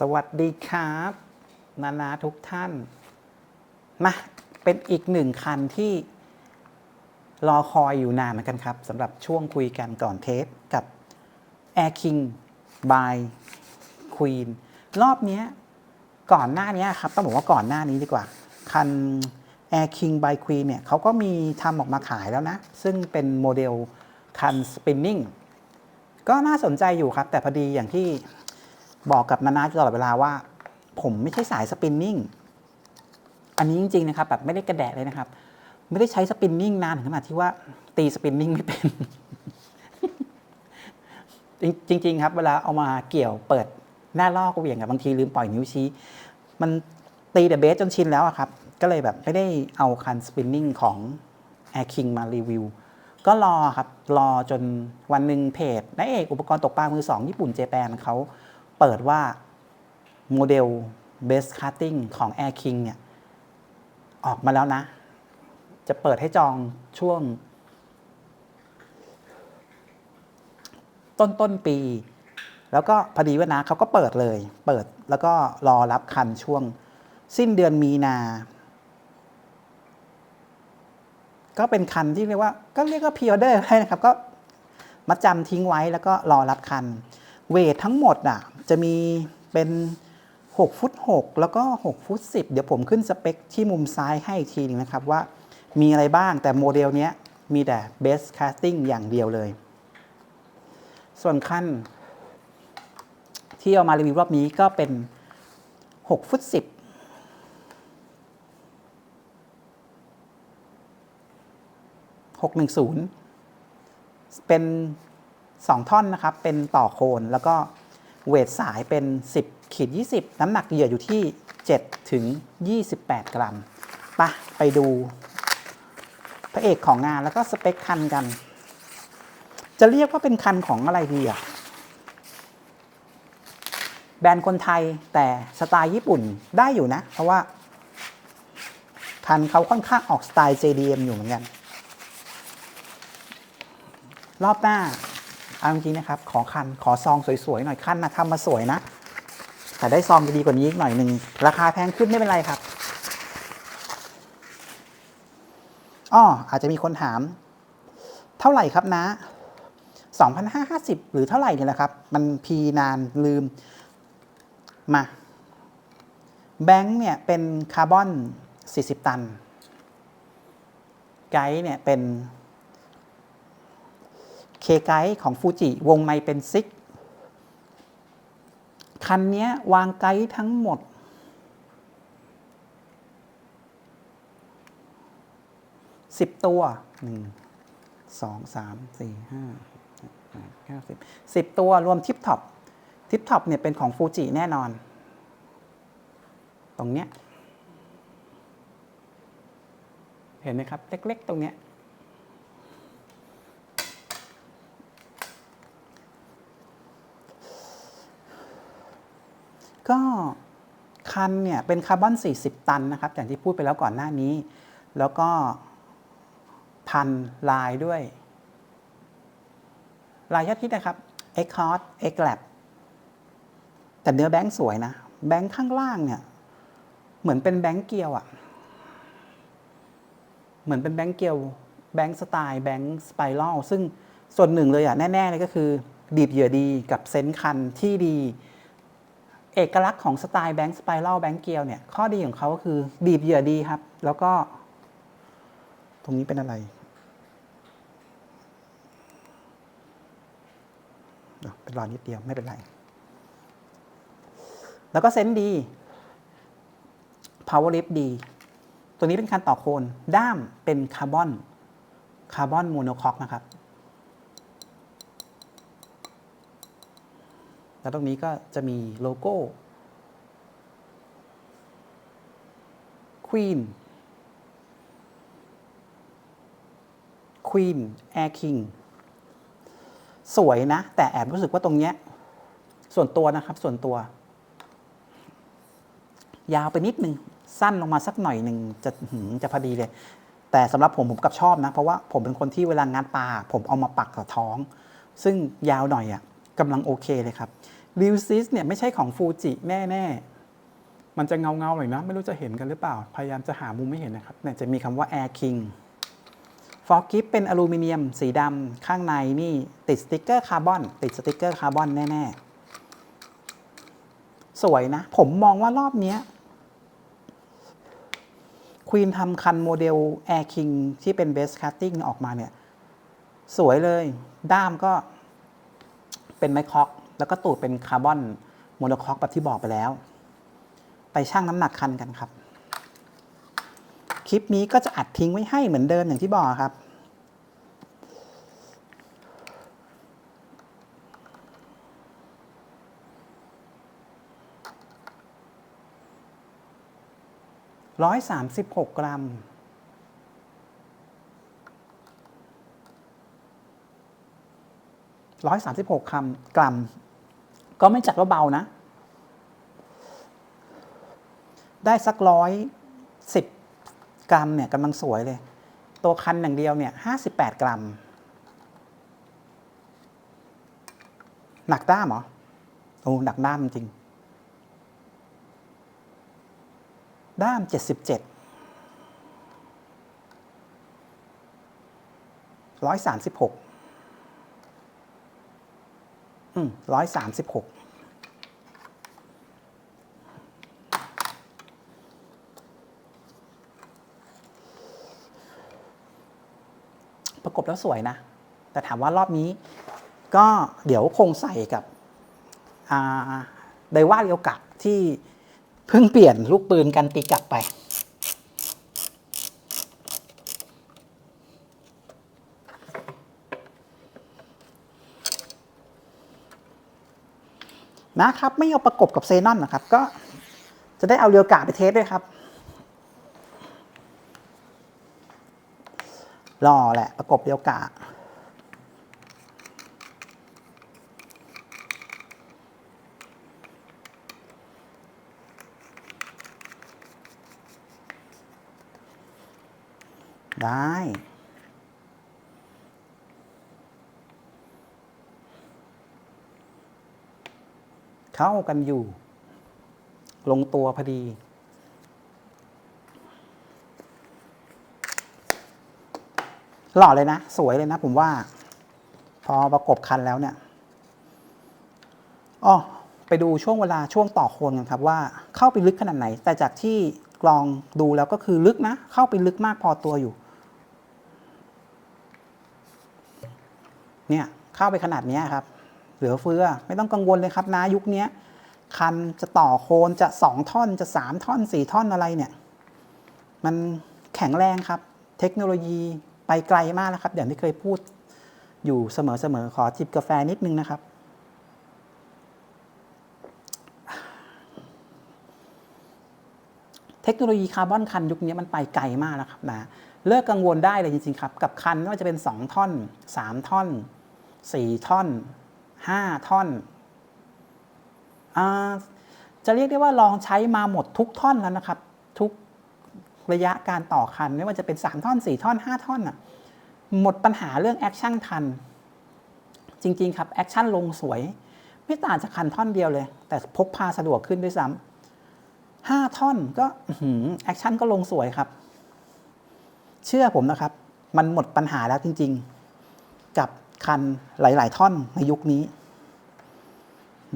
สวัสดีครับ นานาทุกท่าน มา เป็นอีกหนึ่งคันที่รอคอยอยู่นานเหมือนกันครับสำหรับช่วงคุยกันก่อนเทปกับ Air King by Queen รอบนี้ก่อนหน้านี้ครับ ต้องบอกว่าก่อนหน้านี้ดีกว่า คัน Air King by Queen เนี่ยเขาก็มีทำออกมาขายแล้วนะ ซึ่งเป็นโมเดลคัน Spinning ก็น่าสนใจอยู่ครับ แต่พอดีอย่างที่ บอกกับนานาตลอดเวลาว่า ผมไม่ใช่สายสปินนิ่ง อันนี้จริง ๆ นะครับ แบบไม่ได้กระแดะเลยนะครับ ไม่ได้ใช้สปินนิ่งนานถึงขนาดที่ว่าตีสปินนิ่งไม่เป็น จริง ๆ ครับ เวลาเอามาเกี่ยวเปิดหน้าลอกเหวี่ยงกับบางทีลืมปล่อยนิ้วชี้ มันตีแต่เบสจนชินแล้วครับ ก็เลยแบบไม่ได้เอาคันสปินนิ่งของ Air King มารีวิว ก็รอครับ รอจนวันหนึ่งเพจนายเอกอุปกรณ์ตกปลามือสองญี่ปุ่นเจแปนเขา เปิดว่าโมเดล Best Cutting ของ Air King เนี่ยออกมาแล้วนะ จะเปิดให้จองช่วง ต้นต้นปี แล้วก็พอดีว่านะเขาก็เปิดเลย เปิดแล้วก็รอรับคันช่วง สิ้นเดือนมีนา ก็เป็นคันที่เรียกว่า ก็เรียกว่าพิออเดอร์ให้นะครับ ก็มาจำทิ้งไว้แล้วก็รอรับคัน เวททั้งหมดอะ จะมีเป็น6ฟุต6แล้วก็6ฟุต10 เดี๋ยวผมขึ้นสเปคที่มุมซ้ายให้อีกทีหนึงนะครับว่ามีอะไรบ้างแต่โมเดลนี้มีแต่ best casting อย่างเดียวเลย ส่วนคันที่เอามารีวิวรอบนี้ก็เป็น 6 ฟุต 10 610 เป็น 2 ท่อนนะครับ เป็นต่อโคนแล้วก็ เวทสายเป็น 10ขีด20 น้ำหนักเหยื่ออยู่ที่ 7 ถึง 28 กรัมปะไปดูพระเอกของงานแล้วก็สเปคคันกัน จะเรียกว่าเป็นคันของอะไรดีอะ แบรนด์คนไทยแต่สไตล์ญี่ปุ่นได้อยู่นะ เพราะว่า คันเขาค่อนข้างออกสไตล์ JDM อยู่เหมือนกัน รอบหน้า เอาจริงนะครับ ขอคัน ขอซองสวยๆหน่อยคันนะทำมาสวยนะ แต่ได้ซองดีกว่านี้อีกหน่อยหนึ่ง ราคาแพงขึ้นไม่เป็นไรครับอ้ออาจจะมีคนถาม เท่าไหร่ครับนะ 2,550 หรือเท่าไหร่เนี่ยแหละครับ มันพีนานลืม มา แบงค์เนี่ยเป็นคาร์บอน 40 ตัน ไกด์เนี่ยเป็น เคไกด์ของฟูจิวงในเป็นซิกคันนี้วางไกด์ทั้งหมด สิบตัวหนึ่งสองสามสี่ห้าหกเก้าสิบสิบตัวรวมทิปท็อป ทิปท็อปเนี่ยเป็นของฟูจิแน่นอน ตรงเนี้ย เห็นไหมครับ เล็ก ๆ ตรงเนี้ย ก็คันเนี่ยเป็นคาร์บอน 40 ตันนะครับ อย่างที่พูดไปแล้วก่อนหน้านี้ แล้วก็พันลายด้วย ลายยอดฮิตนะครับ X Hot X Lab แต่เนื้อแบงค์สวยนะ แบงค์ข้างล่างเนี่ย เหมือนเป็นแบงค์เกียวอะ่ะ เหมือนเป็นแบงค์เกียว แบงค์สไตล์แบงค์สไปรัลซึ่งส่วนหนึ่งเลยอะ่ะ แน่ ๆ เลยก็คือบีบเหยื่อดีกับเซนคันที่ดี เอกลักษณ์ของสไตล์แบงค์สไปรัลแบงค์เกียวเนี่ยข้อดีของเขาก็คือบีบเหยื่อดีครับ แล้วก็ ตรงนี้เป็นอะไรเป็นรอยนิดเดียวไม่เป็นไร แล้วก็เซนดี power lift ดี ตัวนี้เป็นคันต่อโคน ด้ามเป็นคาร์บอน คาร์บอนโมโนคอกนะครับ แล้วตรงนี้ก็จะมีโลโก้ Queen Queen Air King สวยนะ แต่แอบรู้สึกว่าตรงเนี้ย ส่วนตัวนะครับส่วนตัว ยาวไปนิดนึง สั้นลงมาสักหน่อยหนึ่งจะหืจะพอดีเลย แต่สำหรับผมผมกับชอบนะ เพราะว่าผมเป็นคนที่เวลางานปลาผมเอามาปักกับท้อง ซึ่งยาวหน่อยอะ่ะ กำลังโอเคเลยครับริวซิสเนี่ยไม่ใช่ของฟูจิแน่ๆ มันจะเงาเงาๆหน่อยนะ ไม่รู้จะเห็นกันหรือเปล่า พยายามจะหามุมไม่เห็นนะครับเนี่ยจะมีคำว่า Air King ฟอร์กิฟเป็นอลูมิเนียมสีดำข้างในนี่ ติดสติกเกอร์คาร์บอนติดสติกเกอร์คาร์บอนแน่ๆ สวยนะ ผมมองว่ารอบนี้ควีนทำคันโมเดล Air King ที่เป็นเบสคัตติ้งออกมาเนี่ย สวยเลย ด้ามก็ เป็นไมคอก แล้วก็ตูดเป็นคาร์บอนโมโนคอกแบบที่บอกไปแล้ว ไปชั่งน้ำหนักคันกันครับ คลิปนี้ก็จะอัดทิ้งไว้ให้เหมือนเดิมอย่างที่บอกครับร้อยสามสิบหกกรัม ร้อยสามสิบหกคำกรัม ก็ไม่จัดว่าเบานะ ได้สักร้อยสิบกรัมเนี่ยกำลังสวยเลย ตัวคันอย่างเดียวเนี่ยห้าสิบแปดกรัม หนักด้ามเหรอ โอ้หนักด้ามจริง ด้ามเจ็ดสิบเจ็ดร้อยสามสิบหก ร้อยสามสิบหกประกบแล้วสวยนะ แต่ถามว่ารอบนี้ ก็เดี๋ยวคงใส่กับไดว่าเรียวกักที่เพิ่งเปลี่ยนลูกปืนกันตีกลับไป นะครับ ไม่เอาประกบกับเซนอนนะครับ ก็จะได้เอาเรียวกาไปเทสด้วยครับรอแหละ ประกบเรียวกาได้ เข้ากันอยู่ ลงตัวพอดี หล่อเลยนะ สวยเลยนะผมว่า พอประกบคันแล้วเนี่ยอ๋อไปดูช่วงเวลาช่วงต่อโคนกันครับว่าเข้าไปลึกขนาดไหน แต่จากที่กลองดูแล้วก็คือลึกนะ เข้าไปลึกมากพอตัวอยู่ เนี่ย เข้าไปขนาดนี้ครับ เหลือเฟือ ไม่ต้องกังวลเลยครับนะยุคนี้คันจะต่อโคนจะสองท่อนจะสามท่อนสี่ท่อนอะไรเนี่ย มันแข็งแรงครับ เทคโนโลยีไปไกลมากแล้วครับอย่างที่เคยพูดอยู่เสมอๆขอจิบกาแฟนิดนึงนะครับเทคโนโลยีคาร์บอนคันยุคนี้มันไปไกลมากแล้วครับนะเลิกกังวลได้เลยจริงๆครับ กับคันไม่ว่าจะเป็น 2 ท่อน 3 ท่อน 4 ท่อน 5 ท่อนอจะเรียกได้ว่าลองใช้มาหมดทุกท่อนแล้วนะครับ ทุกระยะการต่อคัน ไม่ว่าจะเป็น 3 ท่อน 4 ท่อน 5 ท่อนอะหมดปัญหาเรื่องแอคชั่นทัน จริง ๆ ครับแอคชั่นลงสวย ไม่ต่างจากคันท่อนเดียวเลย แต่พกพาสะดวกขึ้นด้วยซ้ำห้าท่อนก็แอคชั่นก็ลงสวยครับ เชื่อผมนะครับ มันหมดปัญหาแล้วจริง ๆ กับ คันหลาย ๆ ท่อนในยุคนี้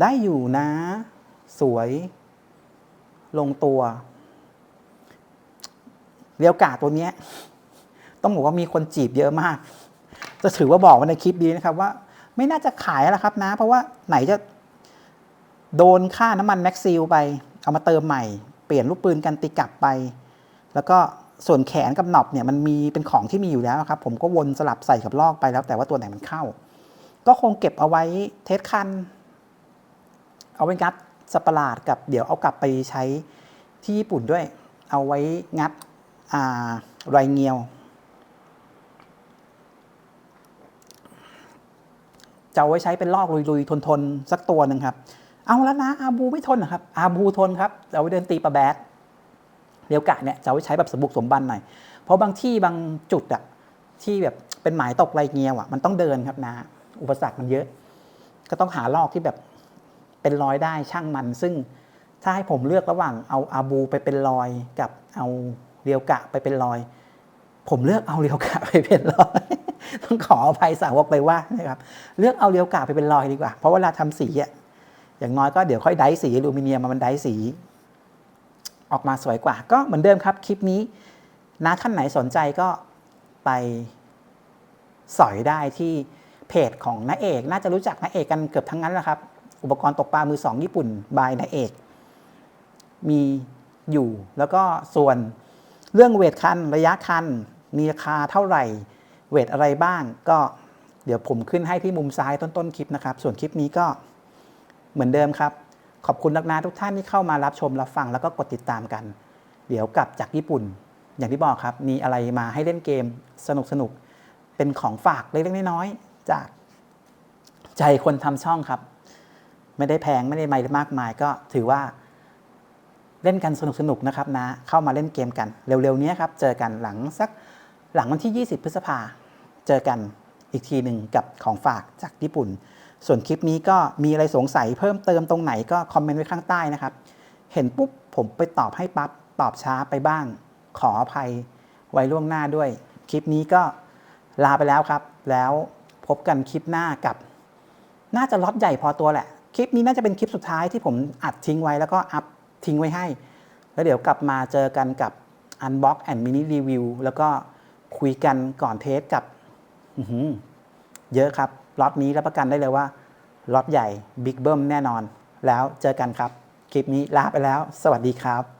ได้อยู่นะ สวย ลงตัว เรียวกาตัวเนี้ยต้องบอกว่ามีคนจีบเยอะมาก จะถือว่าบอกไว้ในคลิปดีนะครับว่า ไม่น่าจะขายแล้วครับนะ เพราะว่าไหนจะโดนค่าน้ำมันแม็กซิลไป เอามาเติมใหม่ เปลี่ยนลูกปืนกันตีกลับไป แล้วก็ ส่วนแขนกับหนอบเนี่ยมันมีเป็นของที่มีอยู่แล้วครับ ผมก็วนสลับใส่กับลอกไปแล้วแต่ว่าตัวไหนมันเข้า ก็คงเก็บเอาไว้เทสคัน เอาไว้งัดสปปาร์ลาดกับเดี๋ยวเอากลับไปใช้ที่ญี่ปุ่นด้วย เอาไว้งัดอ่าไรเงียว จะเอาไว้ใช้เป็นลอกลุยๆ ทนๆ สักตัวหนึ่งครับ เอาแล้วนะอาบูไม่ทนนะครับอาบูทนครับ เอาไว้เดินตีปลาแบด เรียวกะเนี่ยจะเอาไว้ใช้แบบสมบุกสมบันหน่อย เพราะบางที่บางจุดอะที่แบบเป็นหมายตกไรเงียวอะมันต้องเดินครับนะ อุปสรรคมันเยอะ ก็ต้องหาลอกที่แบบเป็นรอยได้ช่างมัน ซึ่งถ้าให้ผมเลือกระหว่างเอาอาบูไปเป็นรอยกับเอาเรียวกะไปเป็นรอย ผมเลือกเอาเรียวกะไปเป็นรอย ต้องขออภัยสาวกไปว่านะครับเลือกเอาเรียวกะไปเป็นรอยดีกว่า เพราะเวลาทำสีอะอย่างน้อยก็เดี๋ยวค่อยไดสีอลูมิเนียมมามันไดสี ออกมาสวยกว่า ก็เหมือนเดิมครับคลิปนี้นะท่านไหนสนใจก็ไปสอยได้ที่เพจของน้าเอก น่าจะรู้จักน้าเอกกันเกือบทั้งนั้นแหละครับ อุปกรณ์ตกปลามือสองญี่ปุ่นบายน้าเอก มีอยู่แล้วก็ส่วนเรื่องเวทคันระยะคันมีราคาเท่าไหร่ เวทอะไรบ้าง ก็เดี๋ยวผมขึ้นให้ที่มุมซ้ายต้นๆคลิปนะครับ ส่วนคลิปนี้ก็เหมือนเดิมครับ ขอบคุณนักนาทุกท่านที่เข้ามารับชมรับฟังแล้วก็กดติดตามกัน เดี๋ยวกลับจากญี่ปุ่น อย่างที่บอกครับ มีอะไรมาให้เล่นเกมสนุกสนุกๆเป็นของฝากเล็กๆน้อยๆจากใจคนทำช่องครับ ไม่ได้แพงไม่ได้ไม่มากมาย ก็ถือว่าเล่นกันสนุกๆนะครับนะ เข้ามาเล่นเกมกัน เร็วๆนี้ครับ เจอกันหลังสักหลังวันที่ 20 พฤษภา เจอกันอีกทีหนึ่งกับของฝากจากญี่ปุ่น ส่วนคลิปนี้ก็มีอะไรสงสัยเพิ่มเติมตรงไหนก็คอมเมนต์ไว้ข้างใต้นะครับ เห็นปุ๊บผมไปตอบให้ปั๊บตอบช้าไปบ้าง ขออภัยไว้ล่วงหน้าด้วย คลิปนี้ก็ลาไปแล้วครับ แล้วพบกันคลิปหน้ากับ น่าจะล็อตใหญ่พอตัวแหละ คลิปนี้น่าจะเป็นคลิปสุดท้ายที่ผมอัดทิ้งไว้แล้วก็อัพทิ้งไว้ให้ แล้วเดี๋ยวกลับมาเจอกันกับ Unbox and Mini Review แล้วก็คุยกันก่อนเทสกับเยอะครับ ล็อตนี้รับประกันได้เลยว่าล็อตใหญ่บิ๊กเบิ้มแน่นอน แล้วเจอกันครับ คลิปนี้ลาไปแล้ว สวัสดีครับ